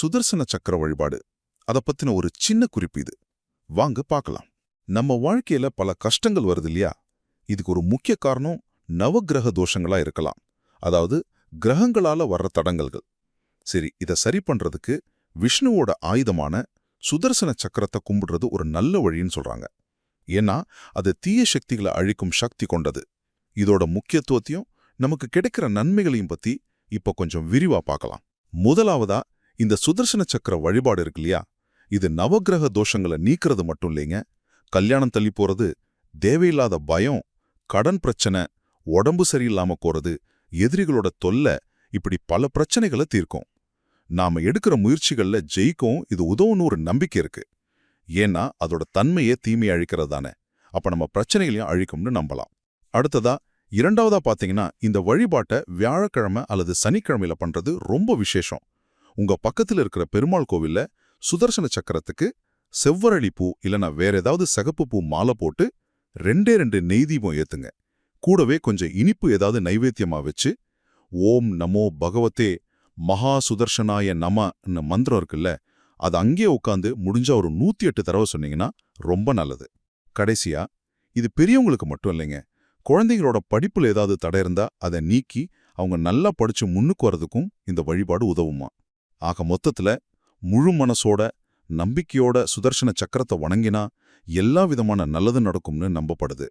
சுதர்சன சக்கர வழிபாடு. அத பத்தின ஒரு சின்ன குறிப்பு இது. வாங்க பார்க்கலாம் நம்ம வாழ்க்கையில பல கஷ்டங்கள் வருது இல்லையா? இதுக்கு ஒரு முக்கிய காரணம் நவக்கிரக தோஷங்களா இருக்கலாம். அதாவது கிரகங்களால வர்ற தடங்கல்கள். சரி இத சரி பண்றதுக்கு விஷ்ணுவோட ஆயுதமான சுதர்சன சக்கரத்தை கும்பிடுறது ஒரு நல்ல வழின்னு சொல்றாங்க. ஏன்னா அது தீய சக்திகளை அழிக்கும் சக்தி கொண்டது. இதோட முக்கியத்துவத்தையும் நமக்கு கிடைக்கிற நன்மைகளையும் பத்தி இப்ப கொஞ்சம் விரிவா பார்க்கலாம் முதலாவதா இந்த சுதர்சன சக்கர வழிபாடு இருக்கு இல்லையா? இது நவக்கிரக தோஷங்களை நீக்கிறது மட்டும் இல்லைங்க. கல்யாணம் தள்ளி போறது தேவையில்லாத பயம் கடன் பிரச்சனை உடம்பு சரியில்லாம போறது எதிரிகளோட தொல்லை இப்படி பல பிரச்சனைகளை தீர்க்கும். நாம எடுக்கிற முயற்சிகள்ல ஜெயிக்கும் இது உதவுன்னு ஒரு நம்பிக்கை இருக்கு. ஏன்னா அதோட தன்மையே தீமையை அழிக்கிறது தானே. அப்ப நம்ம பிரச்சனைகளையும் அழிக்கும்னு நம்பலாம். அடுத்ததா இரண்டாவதா பாத்தீங்கன்னா இந்த வழிபாட்டை வியாழக்கிழமை அல்லது சனிக்கிழமையில பண்றது ரொம்ப விசேஷம். உங்க பக்கத்துல இருக்கிற பெருமாள் கோவில்ல சுதர்சன சக்கரத்துக்கு செவ்வரளி பூ இல்லனா வேற ஏதாவது சிகப்பு பூ மாலை போட்டு ரெண்டே ரெண்டு நெய் தீபம் ஏத்துங்க. கூடவே கொஞ்சம் இனிப்பு ஏதாவது நைவேத்தியமா வச்சு ஓம் நமோ பகவதே மகா சுதர்சனாய நமன்னு மந்திரம் இருக்குல்ல அது அங்கேயே உட்காந்து முடிஞ்சா ஒரு நூத்தி எட்டு தடவை சொன்னீங்கன்னா ரொம்ப நல்லது. கடைசியா இது பெரியவங்களுக்கு மட்டும் இல்லைங்க குழந்தைங்களோட படிப்புல ஏதாவது தடை இருந்தா அதை நீக்கி அவங்க நல்லா படிச்சு முன்னுக்கு வரதுக்கும் இந்த வழிபாடு உதவுமா? ஆக மொத்தத்துல முழு மனசோட நம்பிக்கையோட சுதர்சன சக்கரத்தை வணங்கினா எல்லா விதமான நல்லது நடக்கும்னு நம்பப்படுது.